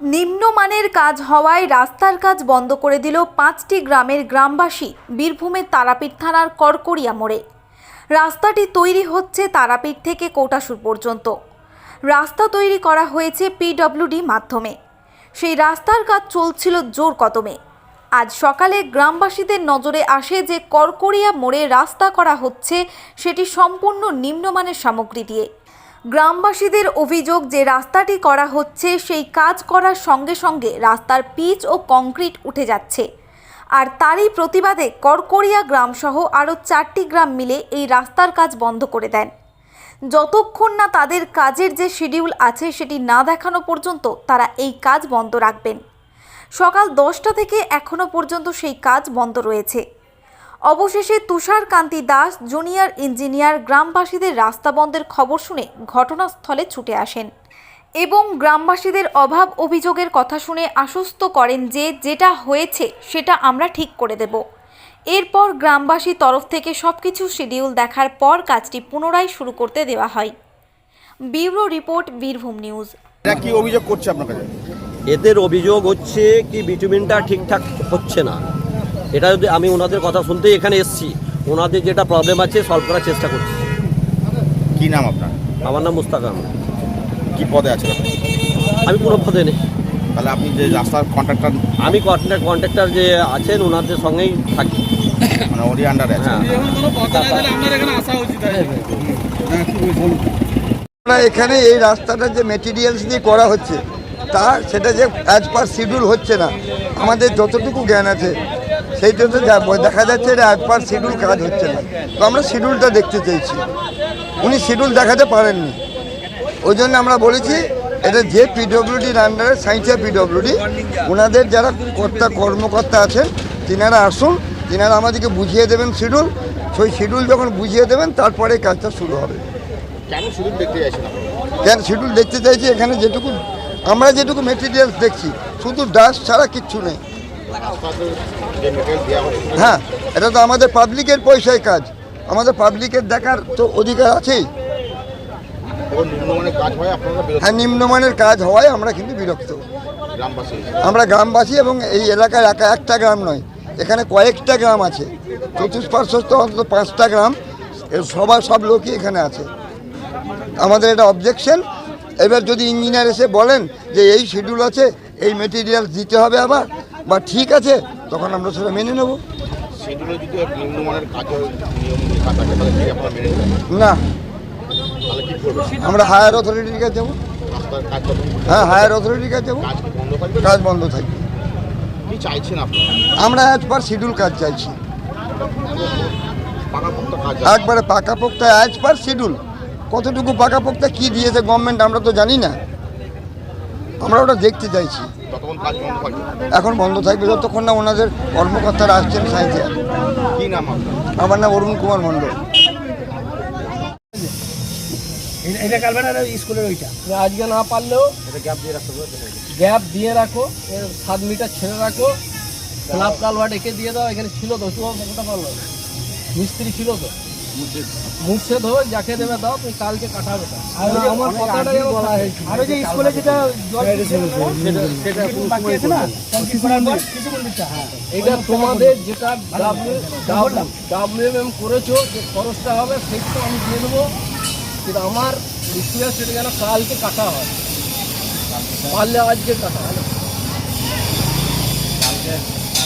নিম্নমানের কাজ হওয়ায় রাস্তার কাজ বন্ধ করে দিল পাঁচটি গ্রামের গ্রামবাসী বীরভূমের তারাপীঠ থানার করকরিয়া মোড়ে। রাস্তাটি তৈরি হচ্ছে তারাপীঠ থেকে কোটাসুর পর্যন্ত। রাস্তা তৈরি করা হয়েছে পিডব্লিউডি মাধ্যমে। সেই রাস্তার কাজ চলছিল জোর কদমে। আজ সকালে গ্রামবাসীদের নজরে আসে যে করকরিয়া মোড়ে রাস্তা করা হচ্ছে, সেটি সম্পূর্ণ নিম্নমানের সামগ্রী দিয়ে। গ্রামবাসীদের অভিযোগ যে রাস্তাটি করা হচ্ছে, সেই কাজ করার সঙ্গে সঙ্গে রাস্তার পিচ ও কংক্রিট উঠে যাচ্ছে। আর তারই প্রতিবাদে করকরিয়া গ্রামসহ আরও চারটি গ্রাম মিলে এই রাস্তার কাজ বন্ধ করে দেন। যতক্ষণ না তাদের কাজের যে শিডিউল আছে, সেটি না দেখানো পর্যন্ত তারা এই কাজ বন্ধ রাখবেন। সকাল দশটা থেকে এখনও পর্যন্ত সেই কাজ বন্ধ রয়েছে। অবশেষে তুষার কান্তি দাস জুনিয়র ইঞ্জিনিয়ার গ্রামবাসীদের রাস্তা বন্ধের খবর শুনে ঘটনাস্থলে ছুটে আসেন এবং গ্রামবাসীদের অভাব অভিযোগের কথা শুনে আশ্বস্ত করেন যে যেটা হয়েছে সেটা আমরা ঠিক করে দেব। এরপর গ্রামবাসী তরফ থেকে সব কিছু শিডিউল দেখার পর কাজটি পুনরায় শুরু করতে দেওয়া হয়। Bureau report Birbhum news. কি অভিযোগ করছে আপনার কাছে? এদের অভিযোগ হচ্ছে কি বিটুমিনটা ঠিকঠাক হচ্ছে না। এটা যদি আমি ওনাদের কথা শুনতেই এখানে এসেছি ওনাদের যেটা প্রবলেম আছে সলভ করার চেষ্টা করছি। কি নাম আপনার? আমার নাম মুস্তাক আহমেদ। কি পদে আছেন আপনি? আমি কোনো পদে নেই। তাহলে আপনি যে রাস্তার কন্ট্রাক্টর আমি কন্ট্রাক্ট কন্ট্রাক্টর যে আছেন ওনাদের সঙ্গেই থাকি। মানে ওরই আন্ডারে আছে হ্যাঁ। আমরা এখানে এই রাস্তাটা যে মেটেরিয়ালস দিয়ে করা হচ্ছে তা সেটা যে অ্যাজ পার শিডিউল হচ্ছে না। আমাদের যতটুকু জ্ঞান আছে সেইটাতে জন্য দেখা যাচ্ছে এটা পার শিডিউল কাজ হচ্ছে না। তো আমরা শিডিউলটা দেখতে চাইছি। উনি শিডিউল দেখাতে পারেননি। ওই জন্য আমরা বলেছি এটা যে পিডব্লিউডির আন্ডারে সাইন্সিয়া পিডব্লিউডি ওনাদের যারা কর্তা কর্মকর্তা আছেন তিনারা আসুন তিনারা আমাদেরকে বুঝিয়ে দেবেন শিডিউল। সেই শিডিউল যখন বুঝিয়ে দেবেন তারপরে কাজটা শুরু হবে। কেন শুধু দেখতে কেন শিডিউল দেখতে চাইছি? এখানে যেটুকু আমরা যেটুকু মেটেরিয়ালস দেখছি শুধু ডাস্ট ছাড়া কিচ্ছু নেই। হ্যাঁ এটা তো আমাদের পাবলিকের পয়সায় কাজ। আমাদের পাবলিকের দেখার তো অধিকার আছেই। হয় হ্যাঁ নিম্নমানের কাজ হওয়ায় আমরা কিন্তু বিরক্ত। আমরা গ্রামবাসী এবং এই এলাকার একা একটা গ্রাম নয়, এখানে কয়েকটা গ্রাম আছে। চতুষ্পার্শ্বস্থ অন্তত পাঁচটা গ্রাম সবার সব লোকই এখানে আছে। আমাদের এটা অবজেকশন এবার যদি ইঞ্জিনিয়ার এসে বলেন যে এই শিডিউল আছে, এই মেটেরিয়াল দিতে হবে আবার বা ঠিক আছে তখন আমরা সেটা মেনে নেব। না আমরা হায়ার অথরিটির কাছে যাব। হ্যাঁ হায়ার অথরিটির কাছে যাব। কাজ বন্ধ থাকবে? আমরা পার শিডিউল কাজ চাইছি। একবারে পাকাপোক্তা অ্যাজ পার শিডিউল কতটুকু পাকা পাকাপোক্তা কি দিয়েছে গভর্নমেন্ট আমরা তো জানি না। আমরা ওটা দেখতে চাইছি। ততক্ষণ কাজ বন্ধ থাকবে এখন বন্ধ থাকবে যতক্ষণ না ওনাদের কর্মকর্তারা আসছেন সাইন্সে কি নাম আমার নাম অরুণ কুমার মণ্ডল। এটা- কালবেলা স্কুলের ওইটা। আজকে না পারলেও গ্যাপ দিয়ে রাখো এর সাত মিটার ছেড়ে রাখো। স্ল্যাব কালভার্ট এঁকে দিয়ে দাও এখানে ছিল তো কথা বলল মিস্ত্রি ছিল তো। মুর্শেদ হোক যাকে দেবে দাও তুমি কালকে কাটাবে। আমার কথাটা বলা হয়েছে। আর ওই যে স্কুলে যেটা সেটা বাকি আছে না? হ্যাঁ। এটা তোমাদের যেটা ডাব্লিউএম করেছ যে খরচটা হবে সেটা আমি দিয়ে দেবো। কিন্তু আমার স্কুলের সেটা যেন কালকে কাটা হয়। পারলে আজকে কাটা হয় কালকে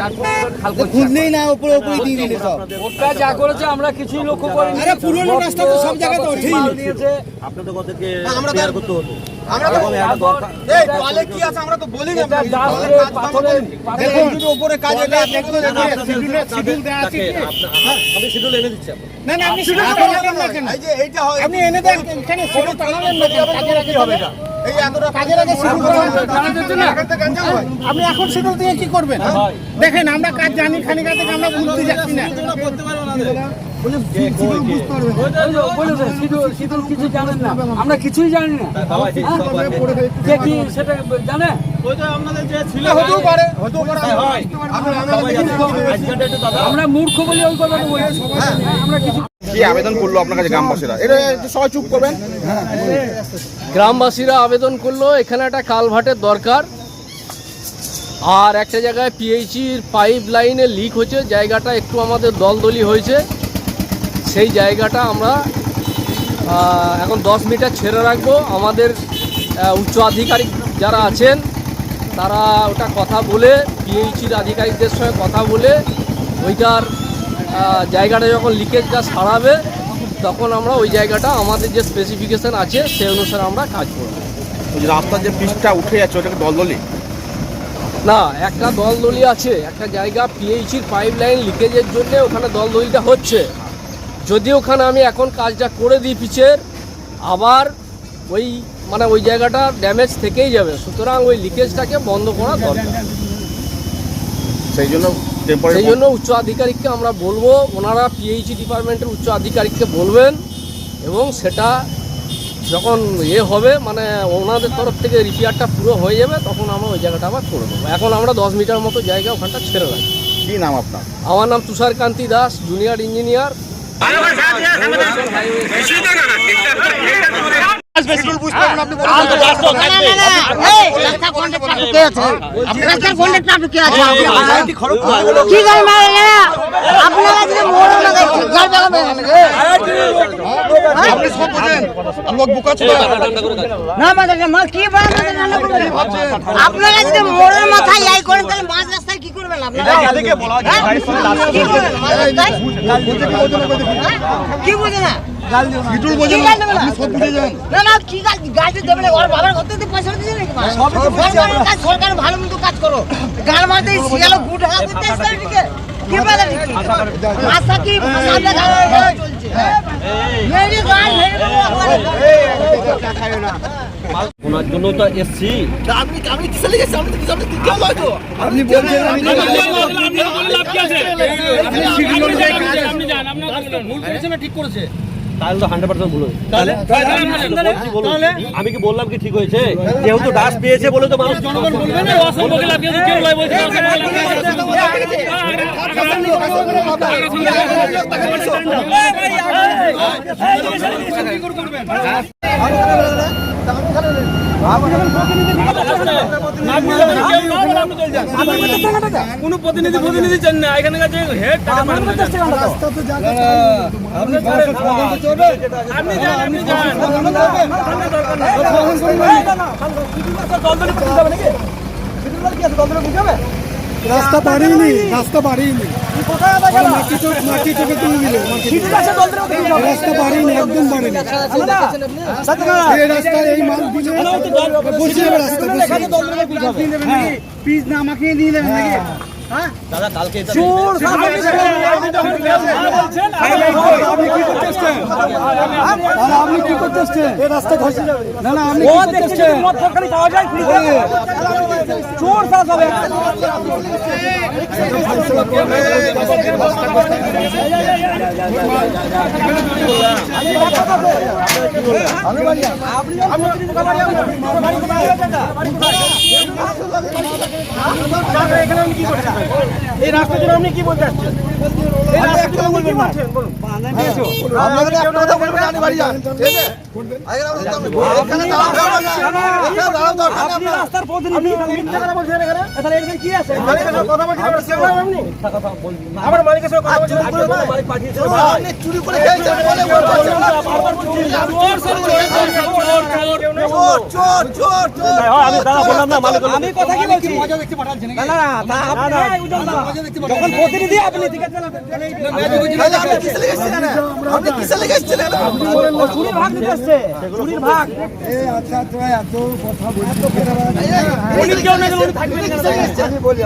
এ- এটা কি হবে? তাও তো তুলেছে, তেল মেরেছে। ওটা যা করেছে আমরা কিছুই লক্ষ্য করিনি। পুরনো রাস্তা তো সব জায়গায় তো দিয়েছে আপনাদের ওদেরকে শেয়ার করতে হতো আমরা তো এবং একটা দরকার এই তোয়ালে কি আছে আমরা তো বলি না। দেখুন উপরে কাজ এটা দেখুন শিডিউল দেওয়া আছে। আমি শিডিউল এনে দিচ্ছি না না আপনি শিডিউল টানাবেন না। কেন আপনি এনে দেন এখানে শিডিউল টানাবেন না কাজের আগে হবে এটা? না আপনি এখন শিডিউল দিয়ে কি করবেন? দেখেন আমরা কাজ জানি খানিকা থেকে আমরা বুঝতে যাচ্ছি না। কিছু জানেন না। আমরা কিছুই জানি না। সেটা জানে? আমরা মূর্খ বলে ওই কথা বলছি। আমরা কিছু কি আবেদন করল আপনার কাছে গ্রামবাসীরা? এটা সবাই চুপ করবেন। গ্রামবাসীরা আবেদন করল, এখানে একটা কালভার্টের দরকার। আর একটা জায়গায় পিএইচির পাইপ লাইনে লিক হচ্ছে জায়গাটা একটু আমাদের দলদলি হয়েছে। সেই জায়গাটা আমরা এখন দশ মিটার ছেড়ে রাখব। আমাদের উচ্চ আধিকারিক যারা আছেন, তারা ওটা কথা বলে পিএইচির আধিকারিকদের সঙ্গে কথা বলে, ওইটার জায়গাটা যখন লিকেজটা সারাবে তখন আমরা ওই জায়গাটা আমাদের যে স্পেসিফিকেশান আছে সেই অনুসারে আমরা কাজ করব। রাস্তার যে পিচটা উঠে যাচ্ছে ওটাকে দলদলি? না একটা দলদলি আছে। একটা জায়গা পিএইচির পাইপ লাইন লিকেজের জন্য ওখানে দলদলিটা হচ্ছে। যদি ওখানে আমি এখন কাজটা করে দিই পিচের আবার ওই মানে ওই জায়গাটা ড্যামেজ থেকেই যাবে। সুতরাং ওই লিকেজটাকে বন্ধ করা দরকার। সেই জন্য সেই জন্য উচ্চ আধিকারিককে আমরা বলব ওনারা পিএইচি ডিপার্টমেন্টের উচ্চ আধিকারিককে বলবেন এবং সেটা যখন এ হবে মানে ওনাদের তরফ থেকে রিপেয়ারটা পুরো হয়ে যাবে তখন আমরা ওই জায়গাটা আবার করে দেবো। এখন আমরা দশ মিটার মতো জায়গা ওখানটা ছেড়ে রাখি। কি নাম আপনার? আমার নাম তুষার কান্তি দাস জুনিয়র ইঞ্জিনিয়ার আপনারা যদি মোড়ের মাথায় এই করেন তাহলে মাঝ রাস্তায় কি করবেন আপনারা হ্যাঁ? হ্যাঁ? কি বোঝে না ইটুল বোঝেন গাল আপনি সব বুঝে যান না না কি গাল গাড়ি দেবে না ওর বাবার কত দিতে পয়সা দিয়েছে নাকি মা? সরকার ভালো মতো কাজ করো গাল মারতে শিয়ালো গুড হাওয়া করতে আসছে এদিকে কি বলে নাকি মাথা কি সামনে গাল চলছে মেরি গাল মেরি ওনার জন্য তো এসছি তাহলে তো হান্ড্রেড পার্সেন্ট ভুল। আমি কি বললাম কি ঠিক হয়েছে যেহেতু ডাস পেয়েছে বলে তো মানুষ জনগণ বলবে না কোন প্রতিনিধি প্রতিনিধি চান না এখানে কাছে হেড আপনি যান। আপনি যান রাস্তা বাড়িনি রাস্তা বাড়িনি। মাটি তো মাটি থেকে তুলে দিল রাস্তা বাড়িনি একদম বাড়িনি। এই রাস্তা এই মাল দিলে বসে যাবে রাস্তা পিস না আমাকে দিয়ে দেবেন নাকি? দাদা কালকে এটা- আপনি কি করতে এসছেন আপনি কি করতেছেন এই রাস্তা ধসে যাবে না না আপনি কি করতে এসছেন চোর সাজ হবে এই রাস্তার জন্য আপনি কি বলতে আসছেন এই রাস্তার জন্য আপনি কি বলছেন বলুন আপনাদের একটা কথা বলবেন আপনি বাড়ি যান ঠিক আছে। রাস্তার এখানে কি আছে কথা বলছেন আবার মালিকের সঙ্গে কথা বলছেন চুরি করে বলে আচ্ছা এত কথা এখানে। আমি বলি